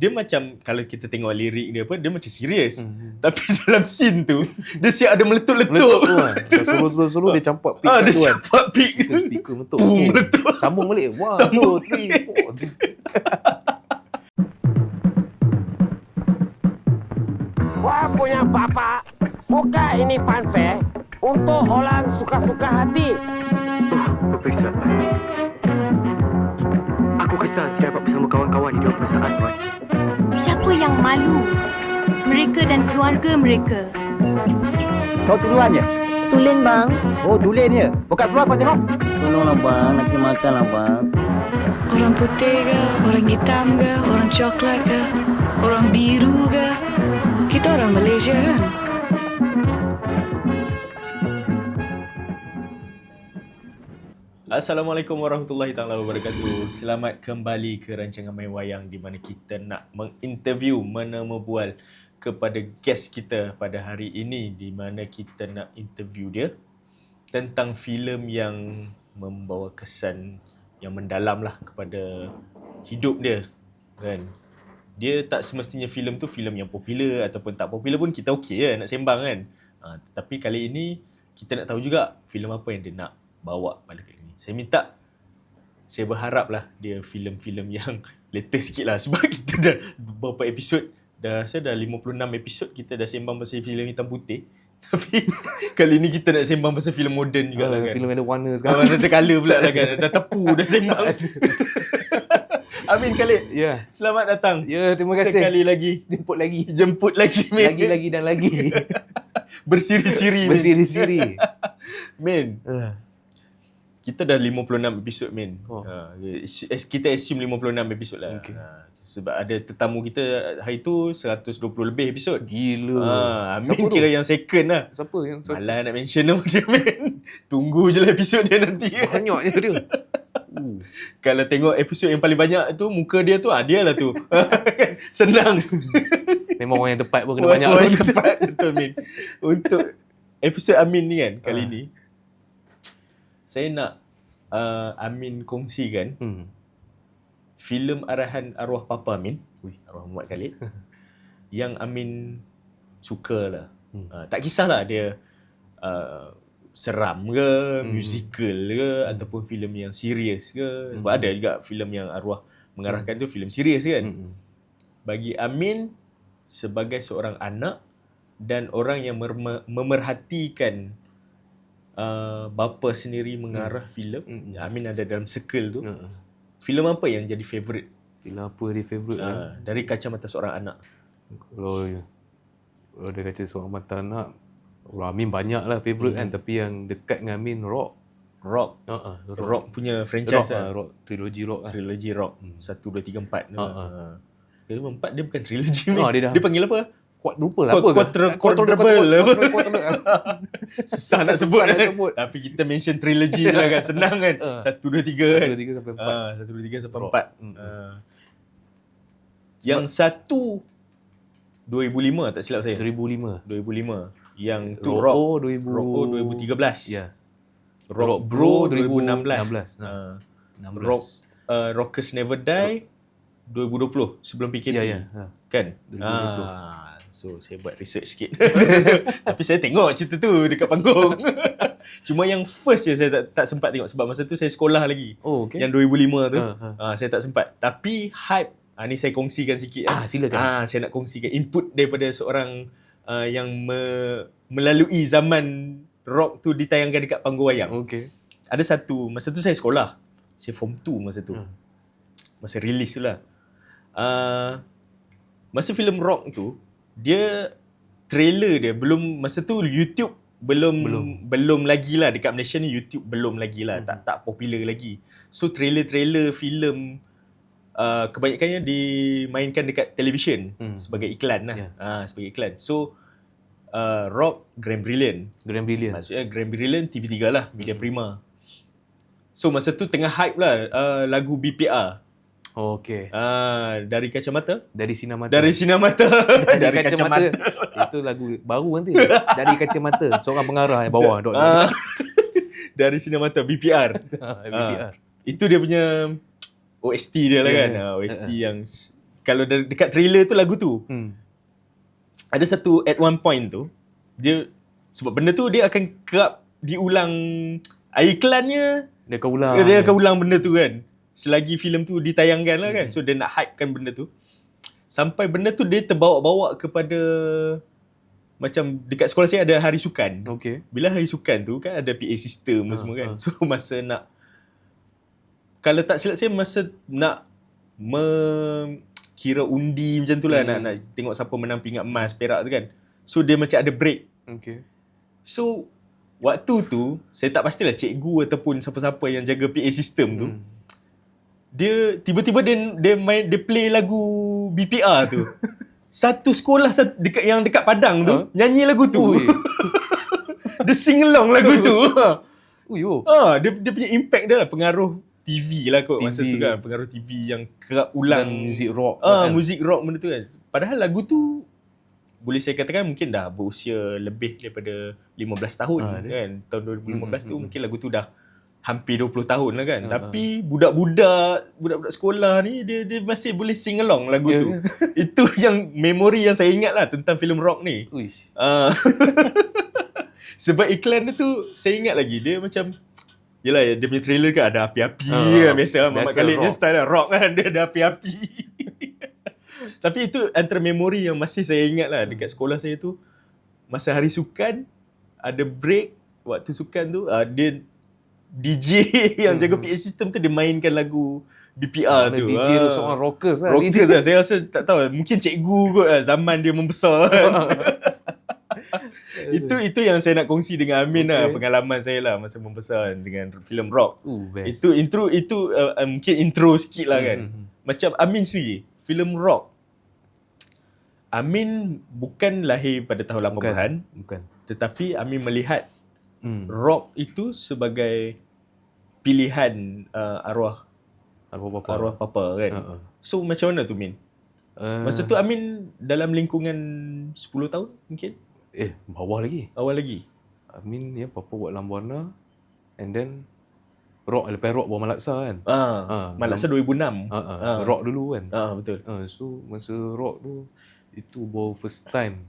dia macam kalau kita tengok lirik dia apa dia macam serius. Hmm. Tapi dalam scene tu dia siap ada meletup-letup. Meletup tu kan. Suruh-suruh dia campak pick Ah, dia tu kan. campak pick. Speaker meletup. Boom, Okay. meletup. Sambung balik. One, Sambung. two, three, four. Wah punya bapak, buka ini fanfare untuk orang suka-suka hati. Aku kesal tidak dapat bersama kawan-kawan di dalam peperiksaan, Roy. Siapa yang malu? Mereka dan keluarga mereka. Kau tuduhannya? Tulen bang. Oh, tulennya. Bukan seluar kau tengok. Tolonglah bang, nak kena makan lah bang. Orang putih ke, orang hitam ke, orang coklat ke, orang biru ke. Kita orang Malaysia kan? Assalamualaikum warahmatullahi taala wabarakatuh. Selamat kembali ke rancangan Main Wayang di mana kita nak menginterview, menemubual kepada guest kita pada hari ini di mana kita nak interview dia tentang filem yang membawa kesan yang mendalam lah kepada hidup dia kan. Dia tak semestinya filem tu filem yang popular ataupun tak popular pun kita okey je nak sembang kan. Ha, tetapi kali ini kita nak tahu juga filem apa yang dia nak bawa pada. Saya minta saya berharap lah dia filem-filem yang latest sikit lah sebab kita dah beberapa episod dah saya dah 56 episod kita dah sembang pasal filem hitam putih tapi kali ni kita nak sembang pasal filem moden juga lah Ah, kan. Filem ada warna Sekarang sekarang. ada colour pula lah kan. Dah tepu dah sembang. Amin Khalid. Ya. Selamat datang. Ya, terima kasih. Sekali lagi. Jemput lagi. Jemput lagi, Min. Lagi, lagi dan lagi. Bersiri-siri, Min. Bersiri-siri. Min, Ah, kita dah 56 episod, Min. Oh. Ha, kita assume 56 episod lah. Okey. Ha, sebab ada tetamu kita hari tu 120 lebih episod. Gila. Ha, Amin Siapa tu? kira yang second lah. Siapa yang siapa? Malah nak mention nama dia, Min. Tunggu je lah episod dia nanti. Banyaknya dia. Uh. Kalau tengok episod yang paling banyak tu muka dia tu ah dia lah tu. Senang. Memang orang yang tepat pun kena banyak. Orang yang tepat betul Min. Untuk episod Amin ni kan kali Ah. ni saya nak uh, Amin kongsikan Hmm. filem arahan arwah papa Amin, Ui. arwah Muhammad Khalid yang Amin suka lah. Hmm. Uh, tak kisahlah dia uh, seram ke, Hmm. musical ke ataupun filem yang serius ke. Sebab Hmm. ada juga filem yang arwah mengarahkan tu filem serius kan. Hmm. Bagi Amin sebagai seorang anak dan orang yang memerhatikan uh, bapa sendiri mengarah filem, Hmm. Amin ada dalam circle tu. Hmm. Filem apa yang jadi favourite Filem apa dia favourite kan? uh, dari kacamata seorang anak? Kalau kalau dia kata seorang mata anak Orang Amin banyak lah favourite Hmm. kan Tapi yang dekat dengan Amin Rock Rock, uh-uh, rock punya Rock, franchise rock, lah. uh, rock Trilogi Rock lah Trilogi rock. Hmm. 1 2 3 4 tu. Ha, Ha. ha. Jadi empat dia bukan trilogi ni. dia dah- Dia panggil apa? Kuat lupa lah apa quadru- kan? quadruple apa? Susah nak sebut Susah nak kan. sebut. Tapi kita mention trilogi je lah kan. Senang kan. Ah. 1 2 3 kan. Dua, tiga sampai empat Ah, 1 2 3 sampai Rock. 4. Hmm. Ah. Yang satu 2005 tak silap saya. 2005 2005. Yang tu Rock Rock. O 2000 Rock O 2013. Ya Rock Bro 2016. 2016 Ah. 16 Rock uh, Rockers Never Die 2020 sebelum PKP. Ya ya ha. Kan? 2020. Ah, so saya buat research sikit. Tapi saya tengok cerita tu dekat panggung. Cuma yang first je saya tak, tak sempat tengok sebab masa tu saya sekolah lagi. Oh okay Yang 2005 tu. Ha, ha. Ah, saya tak sempat. Tapi hype ah, ni saya kongsikan sikit. Ah silakan Ah, saya nak kongsikan input daripada seorang uh, yang me- melalui zaman rock tu ditayangkan dekat panggung wayang. Okay Ada satu, masa tu saya sekolah. Saya form 2 masa tu. Hmm. Masa release tu lah. Uh, masa filem rock tu, dia trailer dia belum masa tu YouTube belum belum, Belum. lagi lah dekat Malaysia ni YouTube belum lagi lah Hmm. tak tak popular lagi. So trailer-trailer filem uh, kebanyakannya dimainkan dekat television Hmm. sebagai iklan lah. Ya. Ah sebagai iklan. So uh, rock Grand Brilliant Grand Brilliant Maksudnya Grand Brilliant TV3 lah, Media Hmm. Prima. So masa tu tengah hype lah uh, lagu BPR. Oh, okay Uh, dari kacamata? Dari Sinamata Dari sinamata. dari, kacamata. Itu lagu baru nanti. Dari kacamata. Seorang pengarah yang bawah. Dot. Ah, dari sinamata BPR. BPR. Itu dia punya OST dia lah Ya, kan. ya. Ah, OST Uh-uh. yang s- kalau de- dekat trailer tu lagu tu Hmm. ada satu at one point tu dia sebab benda tu dia akan kerap diulang iklannya Dia akan ulang. dia akan ulang benda tu kan selagi filem tu ditayangkan lah kan so dia nak hypekan benda tu sampai benda tu dia terbawa-bawa kepada macam dekat sekolah saya ada hari sukan Okay. bila hari sukan tu kan ada PA system Ha, semua kan ha. so masa nak kalau tak silap saya masa nak me, kira undi macam tu lah Hmm. nak, nak tengok siapa menang pingat emas perak tu kan so dia macam ada break Okay. So waktu tu saya tak pastilah cikgu ataupun siapa-siapa yang jaga PA system tu Hmm. Dia tiba-tiba dia dia main dia play lagu BPR tu. Satu sekolah sat- dekat yang dekat Padang tu Ha? nyanyi lagu tu. Dia sing along lagu tu. Ui, oh. ha, dia dia punya impact dia lah pengaruh TV lah kot masa TV. tu kan pengaruh TV yang kerap ulang Dan muzik rock. Ah, kan? muzik rock benda tu kan. Padahal lagu tu boleh saya katakan mungkin dah berusia lebih daripada 15 tahun Ah, dia. kan. Tahun 2015 Hmm, tu hmm, mungkin lagu tu dah hampir 20 tahun lah kan. Ah, Tapi budak-budak budak-budak sekolah ni dia dia masih boleh sing along lagu Ya tu. Itu yang memori yang saya ingat lah tentang filem rock ni. Uish. Ah. Sebab iklan dia tu saya ingat lagi dia macam Yelah dia punya trailer kan ada api-api Ah, kan biasa Muhammad biasa Khalid dia rock. style lah, rock kan dia ada api-api. Tapi itu antara memori yang masih saya ingat lah dekat sekolah saya tu masa hari sukan ada break waktu sukan tu uh, dia DJ yang jaga Hmm. PA system tu dia mainkan lagu BPR Mana tu. DJ tu Ah. seorang rockers lah. Rockers lah. Saya rasa tak tahu. Mungkin cikgu kot lah. Zaman dia membesar kan. itu itu yang saya nak kongsi dengan Amin lah. Okay. Pengalaman saya lah masa membesar dengan filem rock. Best. Itu intro itu uh, uh, mungkin intro sikit lah kan. Hmm, hmm, Macam Amin sendiri. Filem rock. Amin bukan lahir pada tahun 80-an. Bukan. Bukan. Tetapi Amin melihat Hmm. rock itu sebagai pilihan uh, arwah Arwah bapa. arwah papa kan. Uh, uh. So macam mana tu Min? Uh, Masa tu Amin dalam lingkungan 10 tahun mungkin? Eh, bawah lagi. Awal lagi? Amin ya papa buat Lambuana and then rock lepas rock bawa Malaksa kan. Ah, Ah, Malaksa 2006. Ha ah, Ah. rock dulu kan. Ah, betul. Ah, so masa rock tu itu baru first time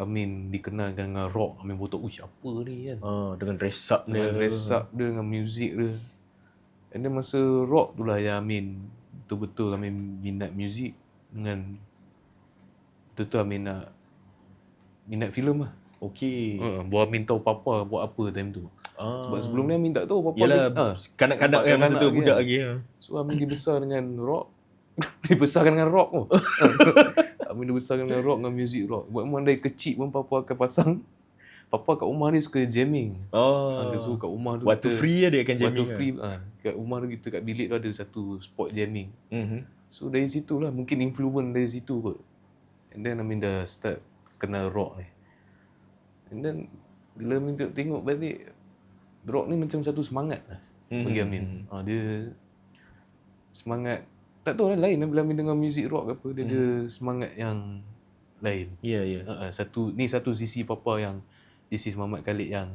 Amin dikenalkan dengan rock. Amin baru tahu, uish apa ni kan. Ah, dengan dress up dia. Dengan dress up dia dengan muzik dia. And then masa rock tu lah yang Amin betul-betul Amin minat muzik dengan betul-betul Amin nak minat filem lah. Okey. Uh, buat Amin tahu papa buat apa time tu. Ah. Sebab sebelum ni Amin tak tahu papa Yalah, dia, ah, kanak-kanak kan masa tu budak kan. lagi. ha. So Amin dibesar dengan rock. dibesarkan dengan rock tu. Amin dibesarkan dengan rock dengan music rock. Buat memang dari kecil pun papa akan pasang. Papa kat rumah ni suka jamming. Oh. Oh. Dia suruh kat rumah tu. Waktu kita- free dia akan jamming. Waktu free ah, kat rumah tu kita kat bilik tu ada satu spot jamming. Mhm. So dari situ lah mungkin influence dari situ kot. And then Amin dah start kenal rock ni. And then bila Amin tengok, balik rock ni macam satu semangat lah Mhm. bagi Amin. Ha, dia semangat tak tahu lah lain lah bila Amin dengar music rock ke apa dia ada semangat yang lain. Ya, ya. Ha, ha, satu ni satu sisi papa yang this is Muhammad Khalid yang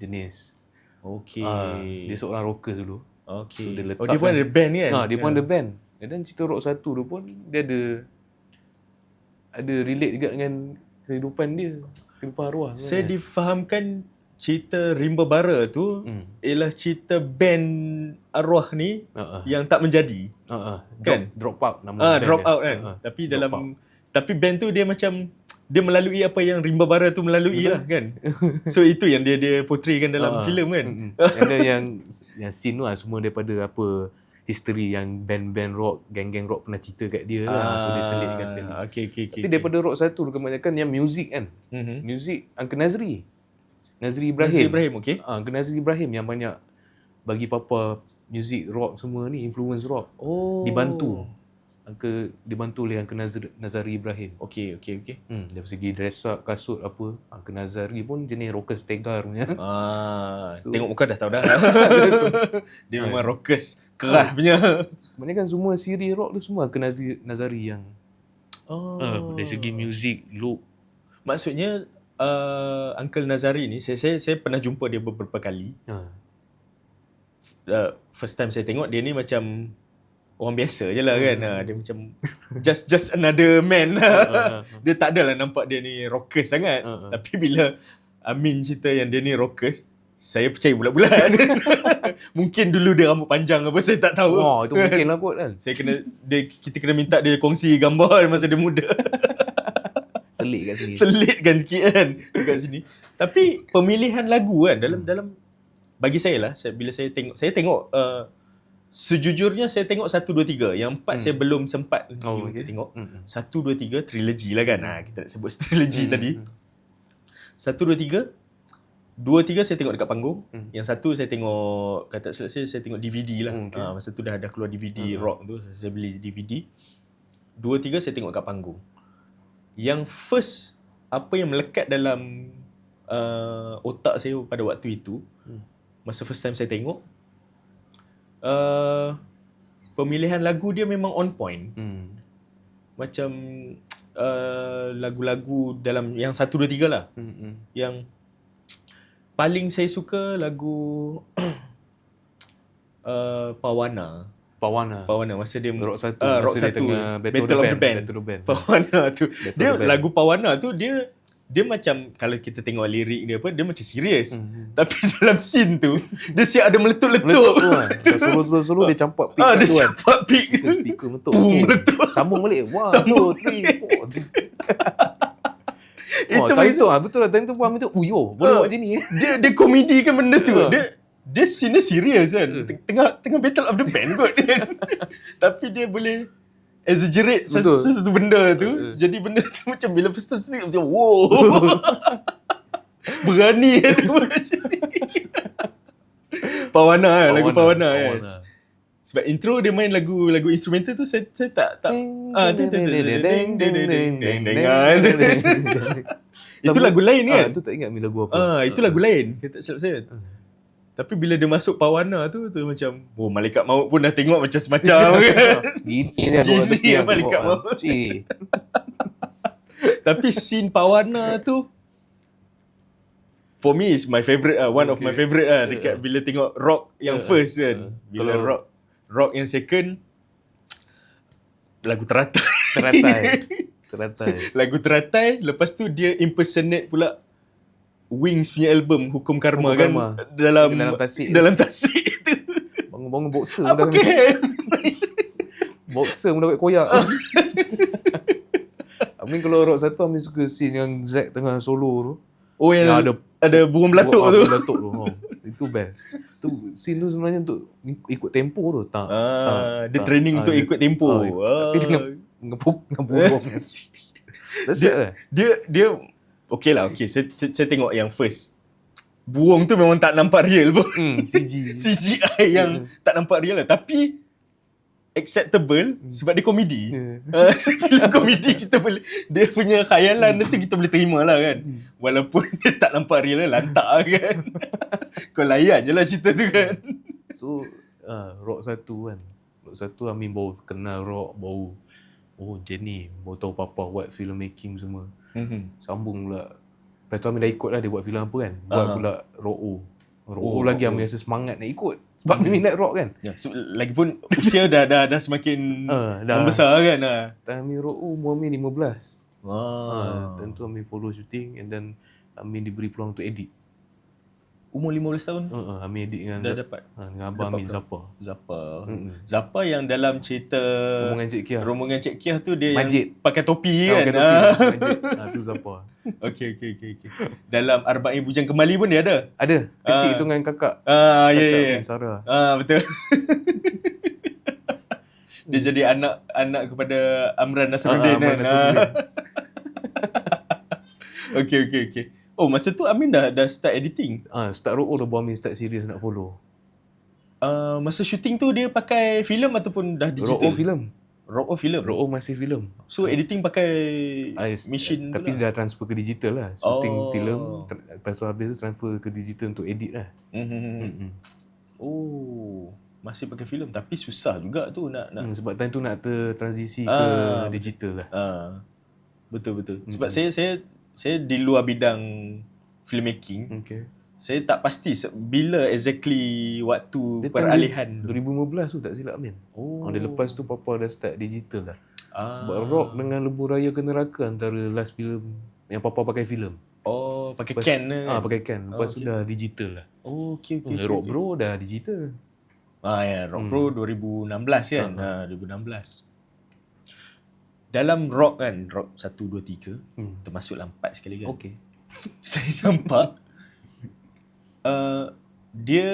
jenis Okey. ah, dia seorang rockers dulu. Okey. so dia oh, dia pun ada band kan? Ha, dia pun ada band. And then cerita rock satu tu pun dia ada ada relate juga dengan kehidupan dia, kehidupan arwah. Saya sebenarnya. difahamkan cerita Rimba Bara tu hmm. ialah cerita band arwah ni ha. yang tak menjadi. Ha. Kan? Drop, drop out nama band drop dia. out kan. Ha. Tapi Drop dalam out. tapi band tu dia macam dia melalui apa yang Rimba Bara tu melalui Betul. lah kan. So itu yang dia dia portraykan dalam Ah, filem kan. Then yang yang scene tu lah semua daripada apa history yang band-band rock, geng-geng rock pernah cerita kat dia lah. So dia selitkan sekali. Ah, Okey okey okey. Tapi daripada rock satu tu kebanyakan yang music kan. mm-hmm. Music Uncle Nazri. Nazri Ibrahim. Nazri Ibrahim okey. Ah, Uncle Nazri Ibrahim yang banyak bagi papa music rock semua ni influence rock. Oh. Dibantu. Uncle dibantu oleh Uncle Nazri, Nazari Ibrahim. Okey okey okey. Hmm, dari segi dress up, kasut apa. Uncle Nazari pun jenis rockers tegar punya. Ah, So- tengok muka dah tahu dah. dia memang rockers keras Ah. punya. Kebanyakan semua siri rock tu semua Uncle Nazari, Nazari yang Oh. uh, dari segi music, look. Maksudnya uh, Uncle Nazari ni saya, saya saya pernah jumpa dia beberapa kali. Uh, Uh, first time saya tengok dia ni macam orang biasa je lah kan. Hmm. Ha, dia macam just just another man. Ah, ah, ah. dia tak adalah nampak dia ni rockers sangat. Ah, ah. Tapi bila Amin cerita yang dia ni rockers, saya percaya bulat-bulat. Mungkin dulu dia rambut panjang apa saya tak tahu. Wah, itu mungkin lah kot kan. Saya kena dia, kita kena minta dia kongsi gambar masa dia muda. Selit kat sini. Selitkan sikit kan dekat sini. Tapi pemilihan lagu kan dalam dalam bagi saya lah saya, bila saya tengok saya tengok uh, sejujurnya saya tengok 1 2 3 yang empat Hmm. saya belum sempat Oh, untuk okay. tengok. Hmm, hmm. 1 2 3 trilogi lah kan. Ha, kita nak sebut trilogi Hmm, tadi. hmm. 1 2 3 Dua tiga saya tengok dekat panggung. Hmm. Yang satu saya tengok kata silap saya saya tengok DVD lah. Hmm, okay. Ah, masa tu dah dah keluar DVD Hmm. rock tu saya beli DVD. Dua tiga saya tengok dekat panggung. Yang first apa yang melekat dalam uh, otak saya pada waktu itu Hmm. masa first time saya tengok uh, pemilihan lagu dia memang on point Hmm. macam uh, lagu-lagu dalam yang 1 2 3 lah Hmm, hmm. yang paling saya suka lagu uh, Pawana. Pawana. Pawana masa dia Rock satu. Ah, Masa Rock dia satu. tengah Battle, of the Band. Battle of the Band. Pawana tu. Battle dia lagu Pawana tu dia dia macam kalau kita tengok lirik dia apa dia macam serius. Hmm. Tapi dalam scene tu dia siap ada meletup-letup. Meletup tu kan. Solo-solo dia campak pick Ah, kat dia tu kan. cepat pick. Speaker meletup. Boom, Okay. meletup. Sambung balik. One, Sambung two, three, four. Oh, Itu time tu ah betul lah time tu paham tu. Uyo, boleh Ah. buat macam ni. dia dia komedi kan benda tu. Ah. Dia dia scene serious kan. Hmm. Tengah tengah battle of the band kot. Kan? Tapi dia boleh exaggerate satu, satu benda tu. Uh, uh. Jadi benda tu macam bila first time sendiri macam wow. Berani kan. Pawana kan. Lagu Pawana, kan. Sebab intro dia main lagu lagu instrumental tu saya, saya tak tak. Ah, ding ding ding ding ding ding ding ding ding ding ding ding itu lagu lain ah, kan? Ah, itu tak ingat lagu apa. Ah, itu lagu ah. lain. Kita silap saya. Hmm. Tapi bila dia masuk Pawana tu tu macam oh malaikat maut pun dah tengok macam semacam kan. Gini aku Gini kat tepi yang aku balik kat tengok, bawah. ah. Cik. Tapi scene Pawana tu For me is my favourite ah, one of Okay. my favourite ah Yeah. dekat bila tengok rock yang Yeah. first kan. Yeah. Bila Kalau- rock rock yang second lagu teratai. Teratai. Teratai. lagu teratai lepas tu dia impersonate pula Wings punya album Hukum Karma Hukum kan Karma. dalam Dalam tasik. dalam tasik tu. Bangun-bangun boxer Apa ke? Boxer pun dah koyak. Amin kalau rock satu Amin suka scene yang Zack tengah solo tu. Oh yang, Yang ada ada burung belatuk tu. burung Belatuk tu. Oh. Itu best. Tu scene tu sebenarnya untuk ikut tempo tu. Tak. Ah, dia tak. training Ah, untuk dia- ikut tempo. ah, Ah, Tapi dengan pu- dengan burung. Lah. dia dia okey lah okey. Saya, saya, saya tengok yang first. Burung tu memang tak nampak real pun. Hmm, CG. CGI yang tak nampak real lah. Tapi acceptable sebab dia komedi. Yeah. Ah, Filem komedi kita boleh Dia punya khayalan nanti kita boleh terima lah kan. Walaupun dia tak nampak real lah Lantak lah kan. Kau layan je lah cerita tu kan. So, uh, rock satu kan. Rock satu Amin baru kenal rock, baru oh macam ni, baru tahu apa-apa buat filmmaking semua. Sambung pula. Lepas tu Amin dah ikut lah dia buat filem apa kan. Buat Aha. pula rock O. Rock Oh, lagi. Amin rasa semangat nak ikut. Sebab Amin minat rock kan. ya, so, Lagipun usia dah dah dah semakin Ah, dah. membesar kan ah. Time Amin rock O, umur Amin 15. Wah. Ah. tentu Amin follow shooting and then Amin diberi peluang untuk edit. Umur 15 tahun Uh, uh, Amin edit dengan, dah dapat uh, dengan abang dapat Amin peluang. Zapa. Zapa. Mm-mm. Zapa yang dalam cerita Rombongan Cik Kia. Rombongan Cik Kiah tu dia Majid. yang pakai topi Ah, kan. pakai topi. Majid. Ah, tu Zapa. Okey okey okey okey. Dalam Arba'in Bujang Kembali pun dia ada. Ada. Kecil Ah. tu dengan kakak. Ah ya ya ya. Amin, Sarah. Ah betul. dia jadi anak anak kepada Amran Nasruddin Amran kan. Nasruddin. Ah. okey okey okey. Oh masa tu Amin dah dah start editing. Ah, start rock dah buat Amin start serius nak follow. Uh, masa syuting tu dia pakai filem ataupun dah digital? Rock O film. Rock O filem. Rock O masih film. So editing pakai Ah, machine tu Tapi lah. dah transfer ke digital lah. Shooting Oh. film. ter- Lepas tu habis tu transfer ke digital untuk edit lah. Mhm. Hmm. Oh, masih pakai filem tapi susah juga tu nak nak. Hmm, sebab time tu nak tertransisi ke Ah. digital lah. Ah. Betul betul. Sebab Mhm. saya saya saya di luar bidang filmmaking. Okay. Saya tak pasti bila exactly waktu Dia peralihan. 2015 tu tak silap Amin. Oh. Oh. Dia lepas tu Papa dah start digital lah. ah. Sebab rock dengan lebuh raya ke neraka antara last film yang Papa pakai filem. Oh, pakai Lepas- can ke? Ah pakai can. Lepas Oh, tu okay. dah digital lah. Oh, okey okey. Okay, okey, rock okey. bro dah digital. Ah ya, Rock Hmm. Pro 2016 kan? Ha, Ha, 2016. Dalam rock kan, rock 1 2 3 Hmm. termasuklah 4 sekali kan. Okay. Saya nampak uh, dia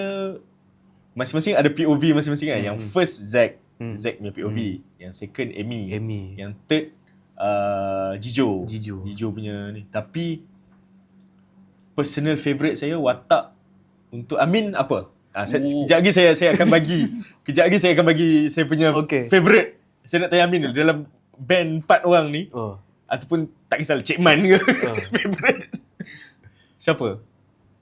masing-masing ada POV masing-masing kan. Hmm. Yang first Zack, Hmm. Zack punya POV. Yang second Amy. Amy. Yang third uh, Jijo. Jijo. Jijo punya ni. Tapi personal favourite saya watak untuk Amin apa? Ah, saya, Oh. Sekejap lagi saya saya akan bagi Kejap lagi saya akan bagi Saya punya Okay. favourite Saya nak tanya Amin dulu Dalam band 4 orang ni Oh. Ataupun tak kisahlah Cik Man ke Ah. Favourite Siapa?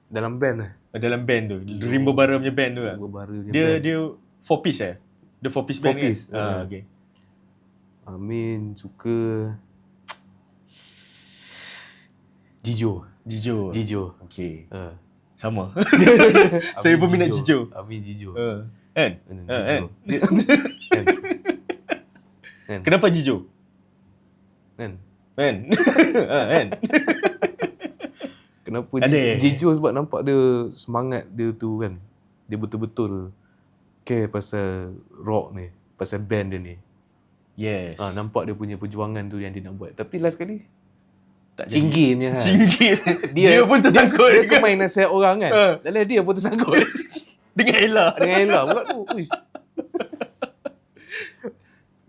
Dalam band lah. Dalam band tu Rimbo Bara punya band tu kan Baru Dia dia 4 piece eh Dia 4 piece band Four piece, kan ah, ah. okay. Amin suka Jijo. Jijo Jijo. Okay Uh. Sama Saya pun minat Jijo Amin Jijo. uh, Kan? Ah, kan? Kan? Kan? Kenapa Jijo? Kan? Kan? Ah, kan? Kenapa Ada. Jijo? Jijo sebab nampak dia semangat dia tu kan. Dia betul-betul care pasal rock ni, pasal band dia ni. Yes Ah nampak dia punya perjuangan tu yang dia nak buat. Tapi last kali tak Cinggi punya kan. Cinggir dia, dia pun tersangkut Dia, dia kan main nasihat orang kan. Dalam dia pun tersangkut. dengan Ella. Dengan Ella pula tu. Uish.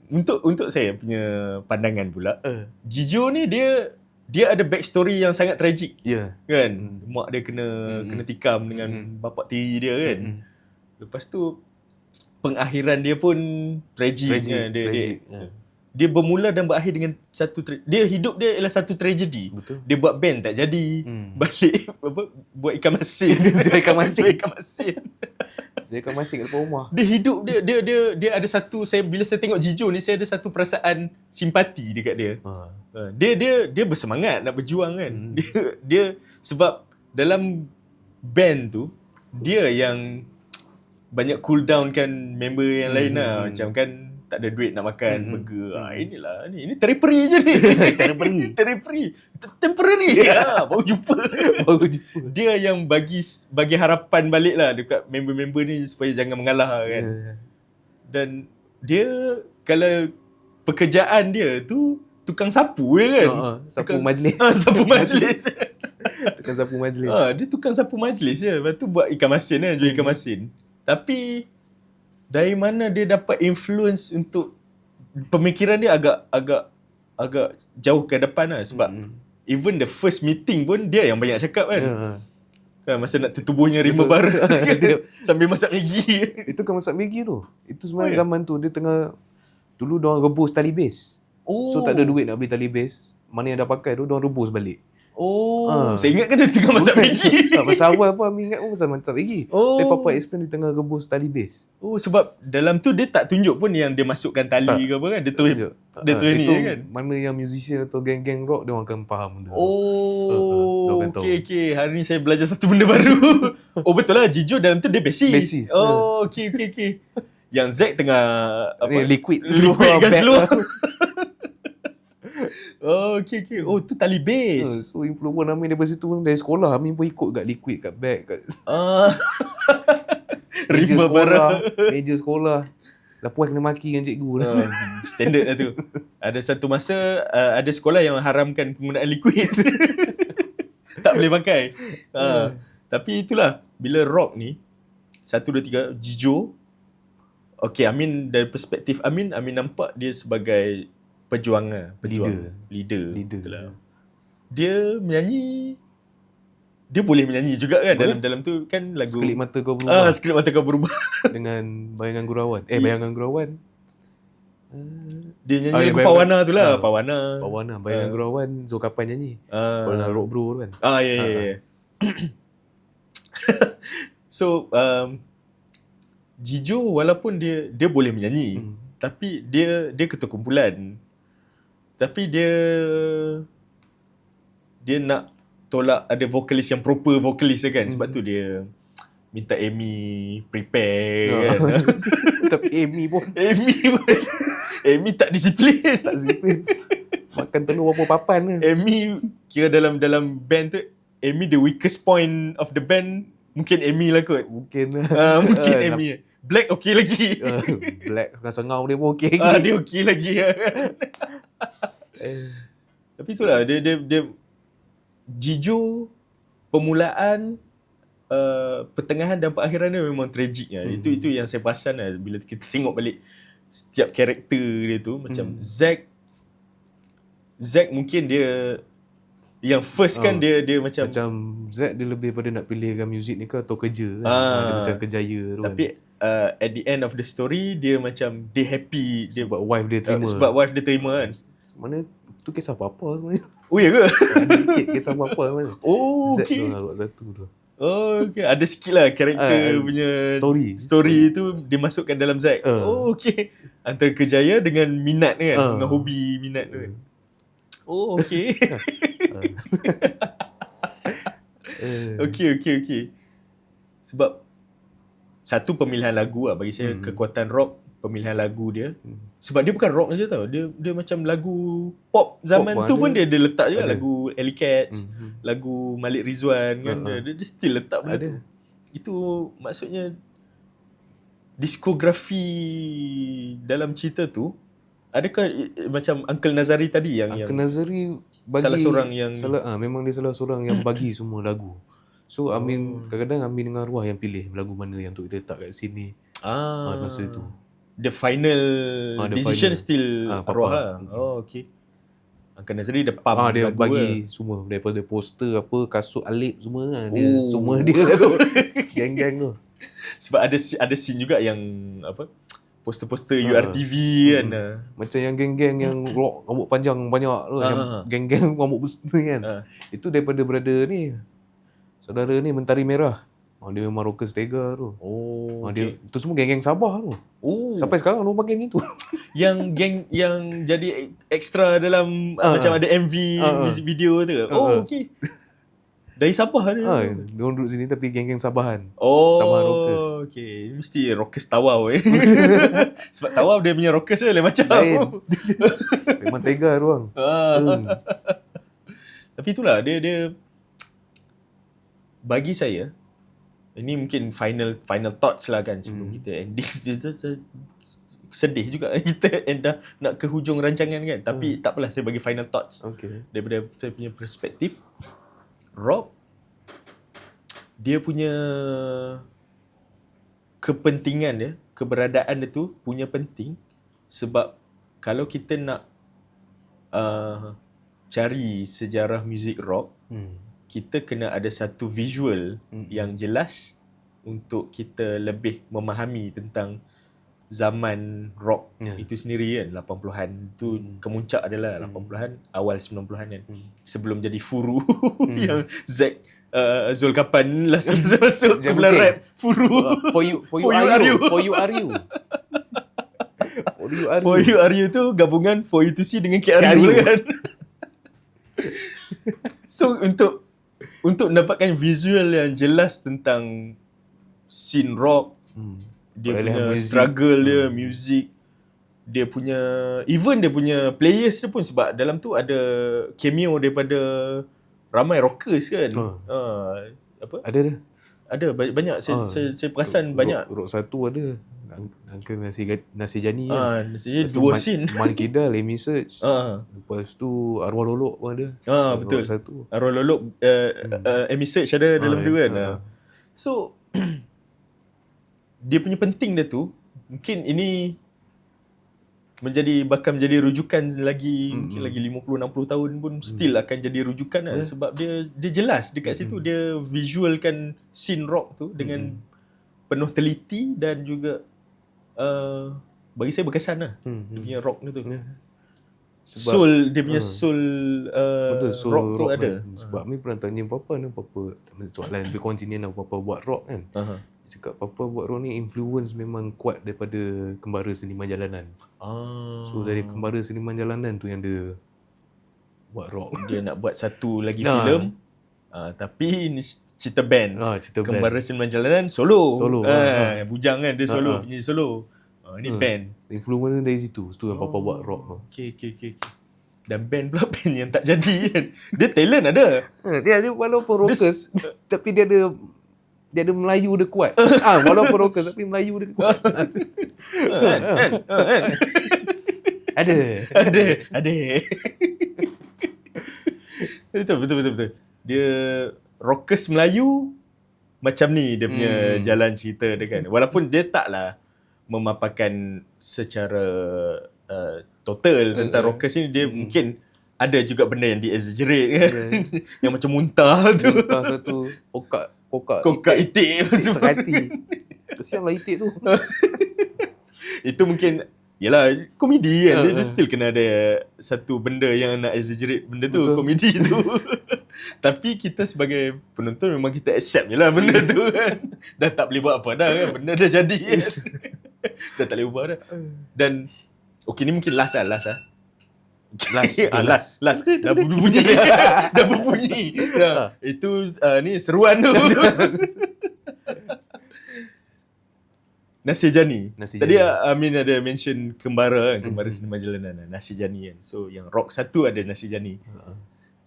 Untuk untuk saya punya pandangan pula, Uh. Jijo ni dia dia ada backstory yang sangat tragik Ya. kan. Hmm. Mak dia kena Hmm. kena tikam dengan Hmm. bapak tiri dia kan. Mm. Lepas tu pengakhiran dia pun tragik, Tragic, kan. Dia, dia tragic. Ya. dia bermula dan berakhir dengan satu tra- dia hidup dia ialah satu tragedi. Betul. Dia buat band tak jadi. Hmm. Balik apa buat ikan masin. Dia ikan masin. Buat ikan masin. Dia kan masih kat depan rumah. dia hidup dia dia dia dia ada satu saya bila saya tengok Jijo ni saya ada satu perasaan simpati dekat dia. Ha. Ha, Dia dia dia bersemangat nak berjuang kan. Hmm. Dia dia sebab dalam band tu dia yang banyak cool down kan member yang lain Hmm, lah. hmm. Macam kan tak ada duit nak makan Hmm, burger. Ah inilah ni ini temporary je ni. temporary. temporary. Temporary. ha, baru jumpa. Baru jumpa. Dia yang bagi bagi harapan balik lah dekat member-member ni supaya jangan mengalah kan. Ya. Dan dia kalau pekerjaan dia tu tukang sapu je kan. Ha, ha. Sapu Tukang- majlis. Ah, sapu majlis. Tekan sapu majlis. ah, dia tukang sapu majlis je. Lepas tu buat ikan masin kan, jual ikan Hmm. masin. Tapi dari mana dia dapat influence untuk pemikiran dia agak agak agak jauh ke depan lah sebab Mm. even the first meeting pun dia yang banyak cakap kan. Ya, ha. Kan masa nak tertubuhnya rimba bara kan, sambil masak Maggi. Itu kan masak Maggi tu. Itu Oh, sebenarnya ya? zaman tu dia tengah dulu dia orang rebus tali base. Oh. So tak ada duit nak beli tali base. Mana yang dah pakai tu dia orang rebus balik. Oh, Ah. saya ingat kan dia tengah masak Maggi. tak pasal awal pun Ami ingat pun pasal masak Maggi. Oh. Tapi papa explain dia tengah rebus tali base. Oh sebab dalam tu dia tak tunjuk pun yang dia masukkan tali Tak. ke apa kan. Dia tu Tunjuk. dia Ah, tu ni itu je kan? Mana yang musician atau geng-geng rock dia orang akan faham benda. Oh, Uh, tahu. okey okey. Hari ni saya belajar satu benda baru. oh betul lah Jijo dalam tu dia bassist. Bassist, Oh, okey okey okey. Yang Zack tengah apa? Ni liquid Liquid gas back seluar. Oh, okey okey. Oh, tu tali bass. So influence Amin daripada situ dari sekolah Amin pun ikut kat liquid kat bag kat Ah. meja Rimba sekolah, bara. meja sekolah. Dah puas kena maki dengan cikgu. Ah, standard lah tu. Ada satu masa uh, ada sekolah yang haramkan penggunaan liquid. tak boleh pakai. Uh, tapi itulah bila rock ni satu dua tiga Jijo Okay, Amin dari perspektif Amin, Amin nampak dia sebagai pejuang lah. Leader. Leader. Betul lah. Dia menyanyi dia boleh menyanyi juga kan Boleh. dalam dalam tu kan lagu Sekelip mata kau Ah, berubah sekelip mata kau berubah. dengan bayangan gurauan. Eh, Ya. bayangan gurauan. Dia nyanyi Ah, ya, lagu Pawana tu lah, Ah. Pawana. Pawana, bayangan Ah. gurauan Zulkapan nyanyi. Ah. Pawana rock bro tu kan. Ah ya ya Ah, ya. so um, Jijo walaupun dia dia boleh menyanyi, Hmm. tapi dia dia ketua kumpulan. Tapi dia dia nak tolak ada vokalis yang proper vokalis kan. Hmm. Sebab tu dia minta Amy prepare Ah. kan. Tapi Amy pun Amy pun Amy tak disiplin. tak disiplin. Makan telur berapa papan ke. Amy kira dalam dalam band tu Amy the weakest point of the band mungkin Amy lah kot. Mungkin lah. Uh, mungkin Ah, Amy. Black okey lagi. Uh, black sengau dia pun okey. Ah dia okey lagi. Eh, Tapi itulah dia dia dia Jijo permulaan uh, pertengahan dan perakhiran dia memang tragik lah. Hmm. Itu itu yang saya perasan lah bila kita tengok balik setiap karakter dia tu macam Hmm. Zack Zack mungkin dia yang first kan Ah. dia dia macam, macam Z dia lebih pada nak pilihkan muzik ni ke atau kerja kan. Ah. Dia macam kejaya tu tapi kan. Uh, at the end of the story dia macam dia happy dia sebab wife dia uh, terima. sebab wife dia terima kan. mana tu kisah apa-apa sebenarnya. Oh ya ke? Ada sikit kisah apa-apa mana. Oh Z okey. tu lah satu tu. Oh okey. Ada sikit lah karakter Ah, punya Story. story tu dimasukkan dalam Zack. Ah. Oh okey. Antara kejaya dengan minat kan, Ah. dengan hobi minat tu kan. Oh okey. Eh, okey okey okey. Sebab satu pemilihan lagu lah bagi saya Hmm. kekuatan rock pemilihan lagu dia. Hmm. Sebab dia bukan rock saja tau. Dia dia macam lagu pop zaman Pop tu ada. pun dia dia letak juga Ada. lagu Ellie Cats, Hmm. lagu Malik Rizwan kan. Ah. Dia, dia still letak benda Ada. tu. Itu maksudnya diskografi dalam cerita tu adakah macam Uncle Nazari tadi yang Uncle yang Nazari bagi salah seorang yang salah ah memang dia salah seorang yang bagi semua lagu. So Oh. Amin kadang-kadang Amin dengan Arwah yang pilih lagu mana yang untuk kita letak kat sini. ah, Ah, masa tu. the final Ah, the decision final. still Ah, Papa. arwah lah. Oh okey. Uncle Nazari dia pump Ah dia lagu bagi lah. semua daripada poster apa kasut alip semua lah. dia Oh. semua dia lah tu. Geng-geng tu. Sebab ada ada scene juga yang apa poster-poster Ah. URTV kan. Hmm. ah. Macam yang geng-geng yang rock rambut panjang banyak tu yang Ah. geng-geng rambut besar kan. Ah. Itu daripada brother ni. Saudara ni Mentari Merah. Oh, dia memang rocker stega tu. Oh, Oh, okay. dia itu semua geng-geng Sabah tu. Oh, Sampai sekarang orang pakai ni tu. yang geng yang jadi extra dalam Ah, macam ada MV Ah, ah. music video tu. Ah, Oh, okey. Dari Sabah dia. ha, dia orang duduk sini tapi geng-geng Sabahan. Oh, Sabah rockers. okey. Mesti rockers tawau eh. Sebab tawau dia punya rockers tu lain macam. Lain. Memang tega tu orang. Ah. Hmm. Tapi itulah dia dia bagi saya ini mungkin final final thoughts lah kan sebelum Hmm. kita ending kita se- sedih juga kita end dah nak ke hujung rancangan kan tapi tak apalah saya bagi final thoughts Okay. daripada saya punya perspektif rock dia punya kepentingan dia keberadaan dia tu punya penting sebab kalau kita nak uh, cari sejarah muzik rock Hmm. Kita kena ada satu visual Hmm. yang jelas untuk kita lebih memahami tentang zaman rock Ya. itu sendiri kan 80-an tu Hmm. kemuncak adalah Hmm. 80-an awal 90-an kan Hmm. sebelum jadi furu Hmm. yang Zack uh, Zulkapan langsung masuk ke Jack belah Bucin. rap furu Uh, for you for you, For you are, are you. you. For you are you. For you are For you. You Are You tu gabungan For You To See dengan KRU KRU. kan So untuk untuk mendapatkan visual yang jelas tentang scene rock Hmm. dia Perolehan punya muzik. struggle dia, Hmm. music, dia punya even dia punya players dia pun sebab dalam tu ada cameo daripada ramai rockers kan. Ah. Uh, apa? Ada. Ada ba- banyak saya, Ah. saya, saya perasan banyak. Rock satu ada. Uncle Nasi Nasi Jani kan. Ah, maksudnya Lepas tu dua Man- scene. Man Kidal, Amy Search. Ah, Lepas tu Arwah Lolok pun ada. ah Rock betul. satu. Arwah Lolok uh, Hmm. uh, Amy Search ada dalam Ah, tu kan. Ah. So dia punya penting dia tu mungkin ini menjadi bakal menjadi rujukan lagi Mm, mungkin mm. lagi 50 60 tahun pun still akan jadi rujukan lah Yeah. sebab dia dia jelas dekat Mm, situ mm. dia visualkan scene rock tu dengan Mm. penuh teliti dan juga uh, bagi saya berkesan lah Hmm. dia hmm. punya rock tu. Ya. soul dia punya Ah. soul uh, Betul, so rock tu rock ada. Kan. Sebab ni pernah tanya Papa ni Papa soalan lebih kontinen lah Papa buat rock kan. Dia cakap Papa buat rock ni influence memang kuat daripada Kembara Seniman Jalanan. Ah. So dari Kembara Seniman Jalanan tu yang dia buat rock. dia nak buat satu lagi Nah. filem Uh, tapi ni cerita band. Ah, cerita band. Kembara Sembilan Jalanan solo. Solo, Ah, ah, bujang kan dia solo, Ah, ah. penyanyi solo. Ah, ni Hmm. band. Influence dari situ. Situ yang papa buat rock tu. Okay, okay, okay. okay. Dan band pula band yang tak jadi kan. Dia talent ada. Ha, dia ada walaupun Dia rockers tapi dia ada dia ada Melayu dia kuat. ah, walaupun rockers tapi Melayu dia kuat. kan, kan, ah, kan. ada. ada, ada. betul, betul, betul, betul. Dia rockers Melayu macam ni dia punya Hmm. jalan cerita dia kan. Walaupun dia taklah memaparkan secara uh, total tentang Hmm. rockers ni dia Hmm. mungkin ada juga benda yang di-exaggerate kan. yang macam muntah tu. Muntah satu kokak kokak Kokak itik itik semua. hati. Kesian lah itik tu. Itu mungkin Yalah komedi kan dia, Uh, dia uh. still kena ada satu benda yang nak exaggerate benda tu Betul. komedi tu. Tapi kita sebagai penonton memang kita accept je lah benda tu kan. Dah tak boleh buat apa dah kan. Benda dah jadi kan. dah tak boleh buat dah. Dan okay ni mungkin last lah last lah. Last, ah, last, last. Dah berbunyi. dah berbunyi. Dah. Itu uh, ni seruan tu. Nasi Jani. Nasi Tadi Jani. uh, Amin ada mention kembara kan, kembara Mhm. sinema jalanan lah, Nasi Jani kan. So yang rock satu ada Nasi Jani. Ha.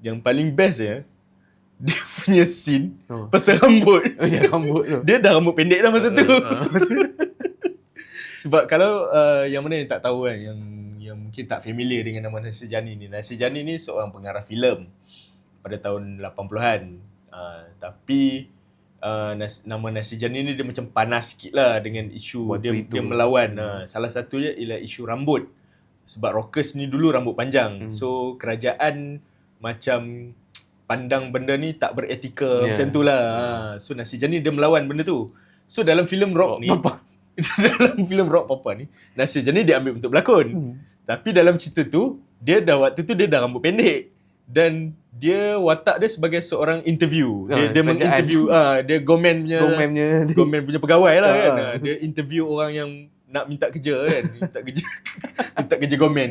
Yang paling best ya, dia punya scene Oh. pasal rambut. Oh, yang rambut tu. Dia dah rambut pendek dah masa tu. Ah, Sebab kalau uh, yang mana yang tak tahu kan, yang yang mungkin tak familiar dengan nama Nasi Jani ni. Nasi Jani ni seorang pengarah filem pada tahun 80-an. Uh, tapi uh, nas, nama Nasi Jani ni dia macam panas sikit lah dengan isu Waktu dia, itu. dia melawan. Uh, salah satunya ialah isu rambut. Sebab rockers ni dulu rambut panjang. Hmm. So kerajaan macam pandang benda ni tak beretika Ya. macam tu lah. Uh, so Nasi Jani dia melawan benda tu. So dalam filem rock ni Papa. dalam filem rock papa ni Nasir Jani dia ambil untuk berlakon. Hmm. Tapi dalam cerita tu dia dah waktu tu dia dah rambut pendek dan dia watak dia sebagai seorang interview. Dia Ah, dia kerajaan. menginterview ah dia gomen punya Gomemnya. gomen punya pegawai lah kan. Ah. Ah, Dia interview orang yang nak minta kerja kan. Minta kerja minta kerja gomen.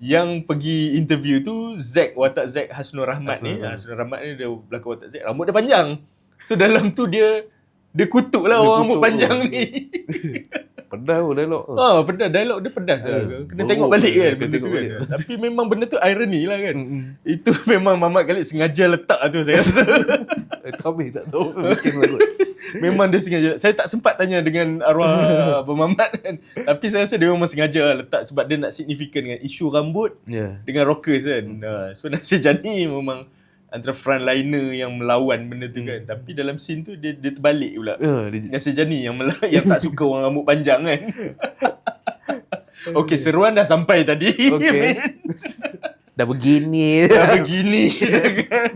Yang pergi interview tu Zack watak Zack Hasnur Rahmat ni. Hasnur Rahmat. Ah, Hasnur Rahmat ni dia berlakon watak Zack. Rambut dia panjang. So dalam tu dia dia kutuk lah Dia orang rambut kutuk. panjang ni. Pedas tu dialog tu. Ah, pedas dialog dia pedas lah. Ah, Kena buruk. tengok balik kan Kena benda tu kan. Tapi memang benda tu irony lah kan. Itu memang Mamat Khalid sengaja letak tu saya rasa. Eh, Tapi tak tahu mungkin kot. memang dia sengaja. Saya tak sempat tanya dengan arwah Abang Mamat kan. Tapi saya rasa dia memang sengaja lah letak sebab dia nak signifikan dengan isu rambut Ya. dengan rockers kan. Uh, so Nasir Jani memang antara frontliner yang melawan benda tu kan. Tapi dalam scene tu dia, dia terbalik pula. Ya, dia Nasir Jani yang mela- yang tak suka orang rambut panjang kan. Okey, seruan dah sampai tadi. Okey. dah begini. dah begini dah kan.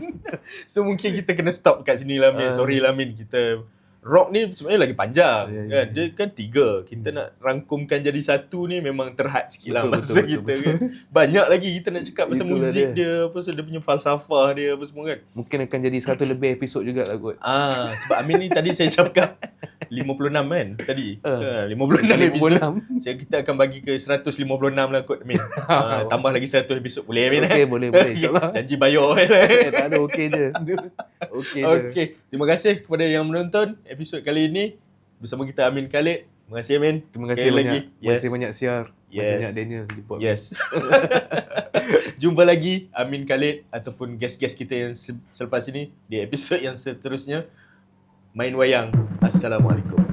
So mungkin kita kena stop kat sini lah Min. Ah. Sorry lah Min. Kita rock ni sebenarnya lagi panjang Ya, ya, kan. ya. Dia kan tiga. Kita nak rangkumkan jadi satu ni memang terhad sikit lah Betul, masa betul, kita betul, kan. Banyak lagi kita nak cakap pasal Itulah muzik dia. dia. apa pasal dia punya falsafah dia apa semua kan. Mungkin akan jadi satu lebih episod juga lah kot. Ah, sebab Amin ni tadi saya cakap 56 kan tadi. Uh. 56 episod. 56. Saya kita akan bagi ke 156 lah kot Amin. Ah, tambah lagi 100 episod boleh Amin Okey, eh? boleh, boleh. InsyaAllah. Janji bayar eh. Eh, tak ada okey je. Okey. Okey, terima kasih kepada yang menonton episod kali ini bersama kita Amin Khalid. Terima kasih Amin. Terima kasih Sekali banyak. lagi. Terima kasih banyak Siar. Terima kasih Yes. banyak Daniel jemput. Yes. Jumpa lagi Amin Khalid ataupun guest-guest kita yang se- selepas ini di episod yang seterusnya. Main wayang. Assalamualaikum.